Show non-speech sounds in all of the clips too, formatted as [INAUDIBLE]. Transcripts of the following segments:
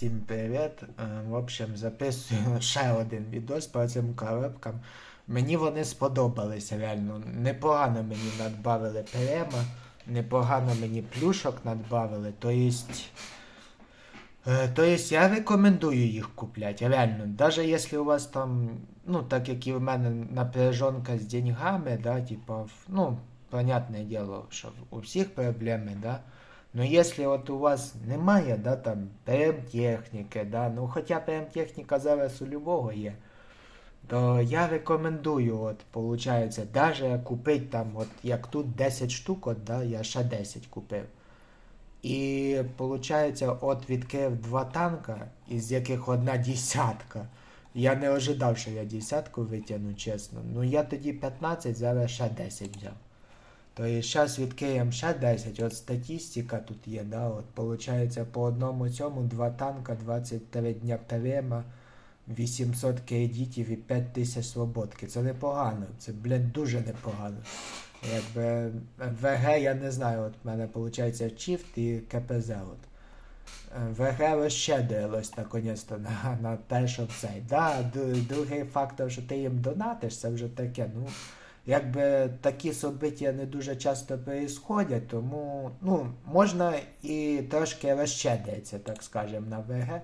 всім привіт. Е, В общем, записую [LAUGHS] ще один відос по цим коробкам. Мені вони сподобалися реально. Непогано мені надбавили перема, непогано мені плюшок надбавили. То єсть. е, То есть я рекомендую їх купляти, реально. Даже если у вас там, ну, так як і в мене напряженка з деньгами, да, типа, ну, понятне діло, що у всіх проблеми, да. Ну, если от у вас немає, да, там, ПМ-техніки, да, ну, хоча ПМ-техніка зараз у любого є, то я рекомендую, от, получається, даже купити там, от, як тут 10 штук, от, да, я ще 10 купив. І, получається, от відкрив два танка, із яких одна [LAUGHS] десятка. Я не ожидав, що я десятку витягну, чесно. Ну я тоді 15, зараз ще 10 взяв. То і зараз відкриємо ще 10. От статистика тут є, да, от получається по одному цьому два танка, 23 дня перема, 800 кредитів і 5000 свободки. Це непогано. Це, блін, дуже непогано. Якби ВГ, я не знаю, от в мене виходить Чіфт і КПЗ. От. ВГ розщедрилось наконець-то на, на те, що цей. Да, другий фактор, що ти їм донатиш, це вже таке. Ну, якби такі собиття не дуже часто происходять, тому ну, можна і трошки розщедритися, так скажемо, на ВГ.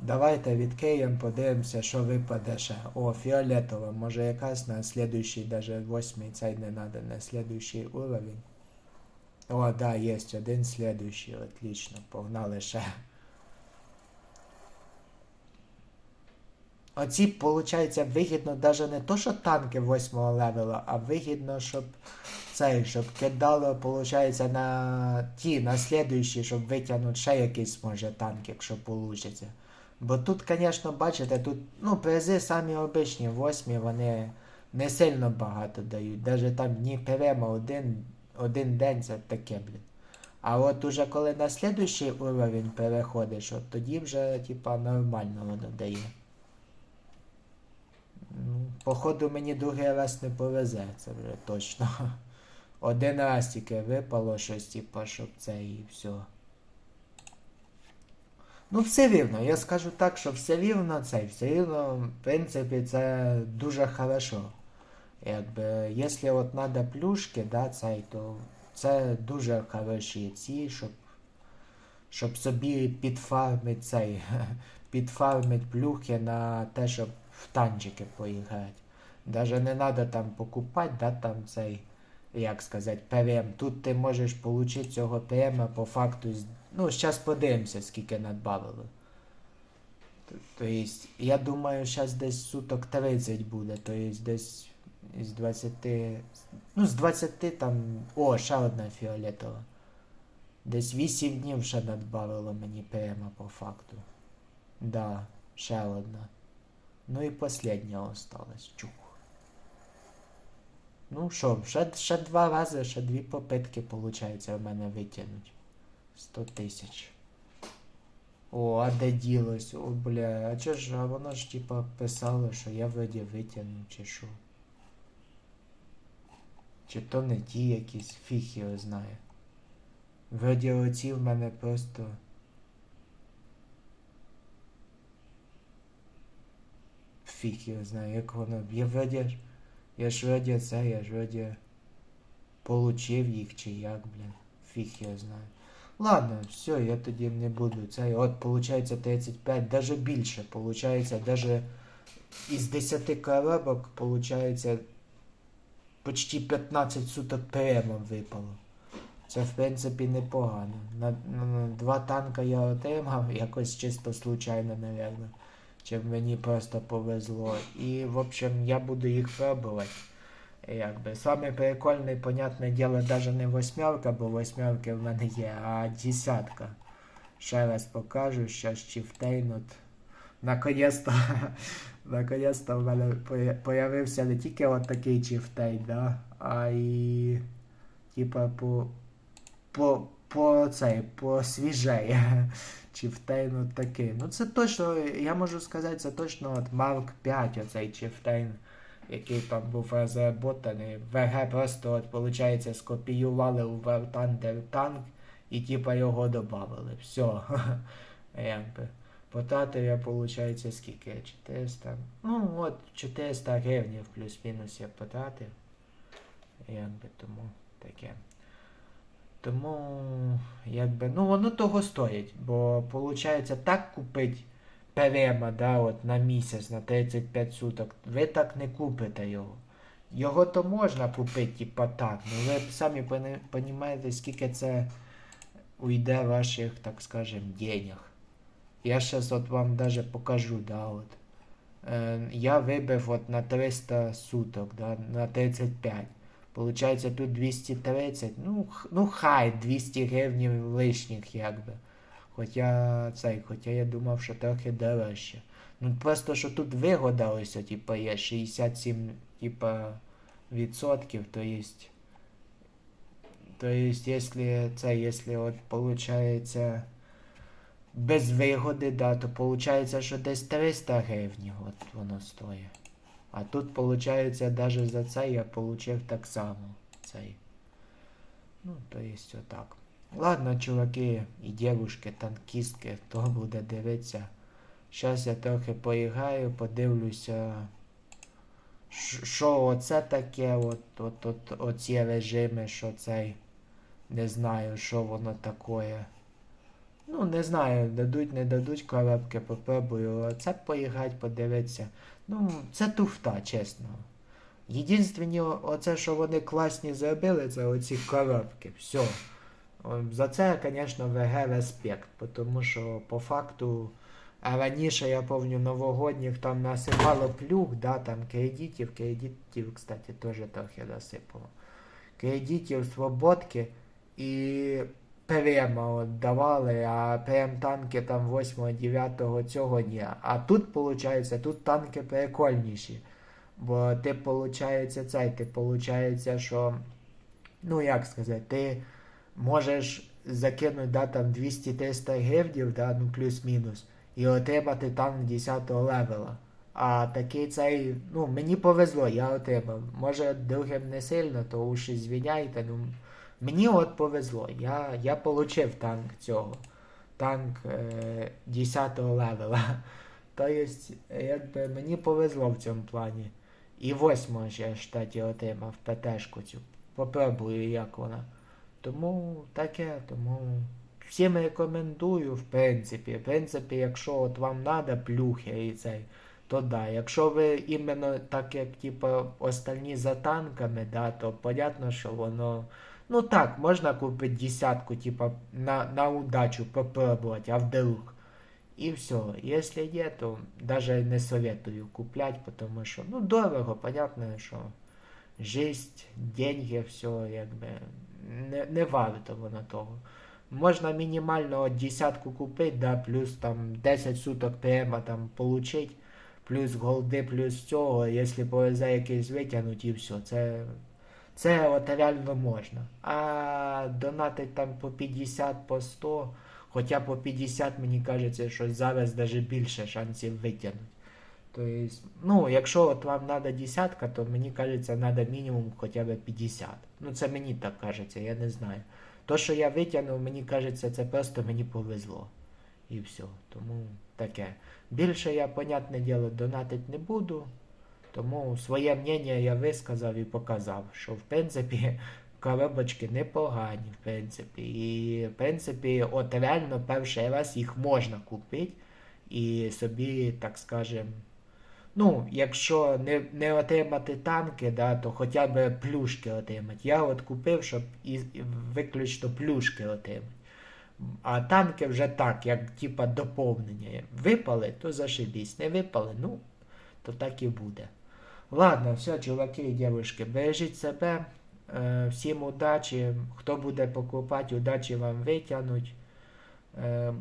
Давайте відкриємо, подивимося, що випаде ще. О, фіолетово, може якась на слідуючий, даже восьмий цей не надо, на слідуючий уровень. О, да, є один слідуючий, отлично, погнали ще. Оці, виходить, вигідно навіть не то, що танки 8 левела, а вигідно, щоб цей, щоб кидало, виходить, на ті, на слідуючі, щоб витягнути ще якийсь може танк, якщо вийде. Бо тут, звісно, бачите, тут, ну, призи самі обичні, восьмі, вони не сильно багато дають. Навіть там дні перема один, один день це таке, блін. А от уже коли на слідуючий уровень переходиш, от тоді вже, типа, нормально воно дає. Походу мені другий раз не повезе, це вже точно. [LAUGHS] Один раз тільки випало щось, типа, щоб це і все. Ну, все рівно, я скажу так, що все рівно це, все рівно, в принципі, це дуже хорошо. Якби, якщо от надо плюшки, да, цей, то це дуже хороші ці, щоб, щоб собі підфармити цей, [LAUGHS] підфармити плюхи на те, щоб в танчики поіграти. Даже не треба там покупати, да, там цей, як сказати, ПРМ. Тут ти можеш отримати цього ПРМ по факту. Ну, зараз подивимося, скільки надбавили. Тобто, я думаю, зараз десь суток 30 буде, тобто десь із 20. Ну, з 20 там. О, ще одна фіолетова. Десь 8 днів ще надбавило мені ПМ по факту. Да, ще одна. Ну і последня осталась. Чух. Ну що, ще, ще два рази, ще дві попитки, виходить, у мене витягнуть. 100 тисяч. О, а де ділось? О, бля, а чо ж, а воно ж типа писало, що я вроді витягну, чи що. Чи то не ті якісь, фіг його знає. Вроді оці в мене просто. Фіг його знає, як воно. Я вроді. Я ж вроді це, я ж вроді получив їх чи як, блін. Фіг його знає. Ладно, все, я тоді не буду. Це от получається 35, даже більше. Получається, даже із 10 коробок, получається почти 15 суток ПМом випало. Це в принципі непогано. На, на, на два танка я отримав, якось чисто случайно, напевно. Чи мені просто повезло. І, в общем, я буду їх пробувати. Якби. Саме прикольне, понятне діло, навіть не восьмерка, бо восьмерки в мене є, а десятка. Ще раз покажу, щас чифтейнут. Наконець-то, [LAUGHS] наконець-то в мене поя- появився не тільки от такий чифтейн, да, а і типа по, по, по цей, по свіжей. [LAUGHS] Чифтейн от такий. Ну це точно, я можу сказати, це точно от Mark 5 оцей чифтейн який там був розработаний. ВГ просто, от, виходить, скопіювали у War Thunder танк і типа його додали. Все. [LAUGHS] Потратив я, виходить, скільки? 400. Ну, от 400 гривень плюс-мінус я потратив. Якби тому таке. Тому, якби, ну воно того стоїть, бо виходить так купить перема, да, от на місяць, на 35 суток, ви так не купите його. Його то можна купити, типа так, ну ви самі розумієте, скільки це уйде ваших, так скажем, денег. Я зараз от вам даже покажу, да, от. Е, я вибив от на 300 суток, да, на 35. Получається тут 230, ну, ну хай 200 гривень лишніх, якби. Хоча цей, хоча я думав, що трохи дорожче. Ну просто що тут вигода ось, типа, є 67, типа, відсотків, то есть. То есть, если це, если от получається без вигоди, да, то получається, що десь 300 гривень от воно стоїть. А тут, получається, даже за це я получив так само цей. Ну, то есть отак. Ладно, чуваки і дівушки, танкістки, хто буде дивитися. Щас я трохи поіграю, подивлюся. Що оце таке, от, от, от, оці режими, що цей. Не знаю, що воно таке. Ну, не знаю, дадуть, не дадуть коробки, попробую. Оце поіграти, подивитися. Ну, це туфта, чесно. Єдинственні, о- оце, що вони класні зробили, це оці коробки. Все. За це, звісно, ВГ респект, тому що по факту а раніше я пам'ятаю новогодніх там насипало плюх, да, там кредитів, кредитів, кстати, теж трохи насипало. Кредитів, свободки і от давали, а прем танки там 8-9 цього дня. А тут, виходить, тут танки прикольніші. Бо ти, виходить, цей, ти, виходить, що, ну як сказати, ти можеш закинути да, там 200-300 гривнів, да, ну плюс-мінус, і отримати танк 10 левела. А такий цей, ну, мені повезло, я отримав. Може, другим не сильно, то уж звіняйте. Ну, мені от повезло. Я, я получив танк цього. Танк е, 10 левела. [LAUGHS] Тобто, якби мені повезло в цьому плані. І восьмого ж я штаті отримав ПТшку цю. Попробую, як вона. Тому таке, тому всім рекомендую, в принципі. В принципі, якщо от вам треба плюхи і цей, то да. Якщо ви іменно так, як типу, остальні за танками, да, то понятно, що воно. Ну так, можна купити десятку, типа, на, на удачу попробувати, а вдруг. І все. Якщо є, то даже не советую куплять, потому що, ну, дорого, понятно, що жизнь, деньги, все, якби, не, не варто воно того. Можна мінімально десятку купити, да, плюс там 10 суток прямо там получить, плюс голди, плюс цього, якщо повезе якийсь витягнуть і все. Це, це от реально можна. А донатить там по 50, по 100, хоча по 50, мені кажеться, що зараз навіть більше шансів витягнути. Тобто, ну, якщо от вам треба десятка, то мені кажеться, треба мінімум хоча б 50. Ну, це мені так кажеться, я не знаю. То, що я витягнув, мені кажеться, це просто мені повезло. І все. Тому таке. Більше я, понятне діло, донатити не буду. Тому своє мнення я висказав і показав, що в принципі [LAUGHS] коробочки непогані, в принципі. І в принципі, от реально перший раз їх можна купити і собі, так скажем, ну, якщо не, не отримати танки, да, то хоча б плюшки отримати. Я от купив, щоб і, виключно плюшки отримати. А танки вже так, як типа доповнення. Випали, то зашибісь. Не випали, ну, то так і буде. Ладно, все, чуваки і дівчатки, бережіть себе. Е, всім удачі. Хто буде покупати, удачі вам витягнуть. Е,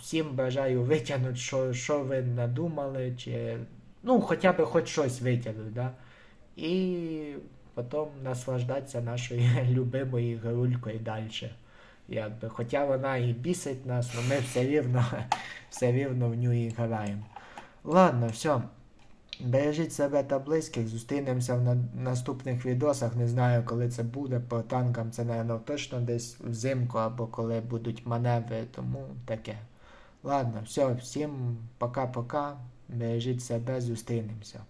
всім бажаю витягнути, що, що ви надумали, чи. Ну, хоча б хоч щось витягнути, да? І потім наслаждатися нашою [LAUGHS] любимою грулькою далі. Якби. Хоча вона і бісить нас, але ми все рівно, [LAUGHS] все рівно в ній граємо. Ладно, все. Бережіть себе та близьких, зустрінемося в на- наступних відосах. Не знаю, коли це буде. По танкам це, напевно, точно десь взимку або коли будуть маневри, тому таке. Ладно, все, всім пока-пока. Бережіть себе, зустрінемося.